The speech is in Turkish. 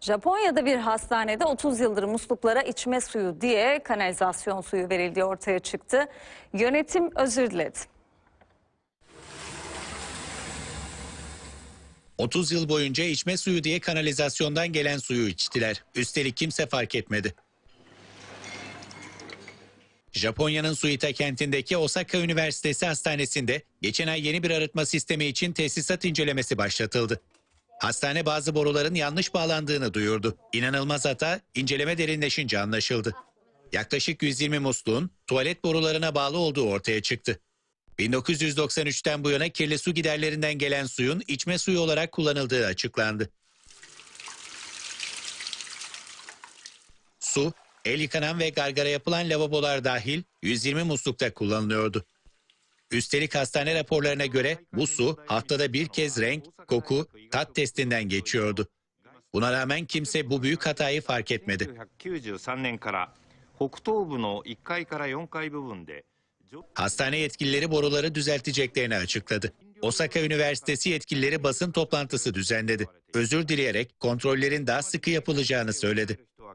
Japonya'da bir hastanede 30 yıldır musluklara içme suyu diye kanalizasyon suyu verildiği ortaya çıktı. Yönetim özür diledi. 30 yıl boyunca içme suyu diye kanalizasyondan gelen suyu içtiler. Üstelik kimse fark etmedi. Japonya'nın Suita kentindeki Osaka Üniversitesi Hastanesi'nde geçen ay yeni bir arıtma sistemi için tesisat incelemesi başlatıldı. Hastane bazı boruların yanlış bağlandığını duyurdu. İnanılmaz hata inceleme derinleşince anlaşıldı. Yaklaşık 120 musluğun tuvalet borularına bağlı olduğu ortaya çıktı. 1993'ten bu yana kirli su giderlerinden gelen suyun içme suyu olarak kullanıldığı açıklandı. Su, el yıkanan ve gargara yapılan lavabolar dahil 120 muslukta kullanılıyordu. Üstelik hastane raporlarına göre bu su haftada bir kez renk, koku, tat testinden geçiyordu. Buna rağmen kimse bu büyük hatayı fark etmedi. 1993年から北東部の1階から4階部分で Hastane yetkilileri boruları düzelteceklerini açıkladı. Osaka Üniversitesi yetkilileri basın toplantısı düzenledi. Özür dileyerek kontrollerin daha sıkı yapılacağını söyledi.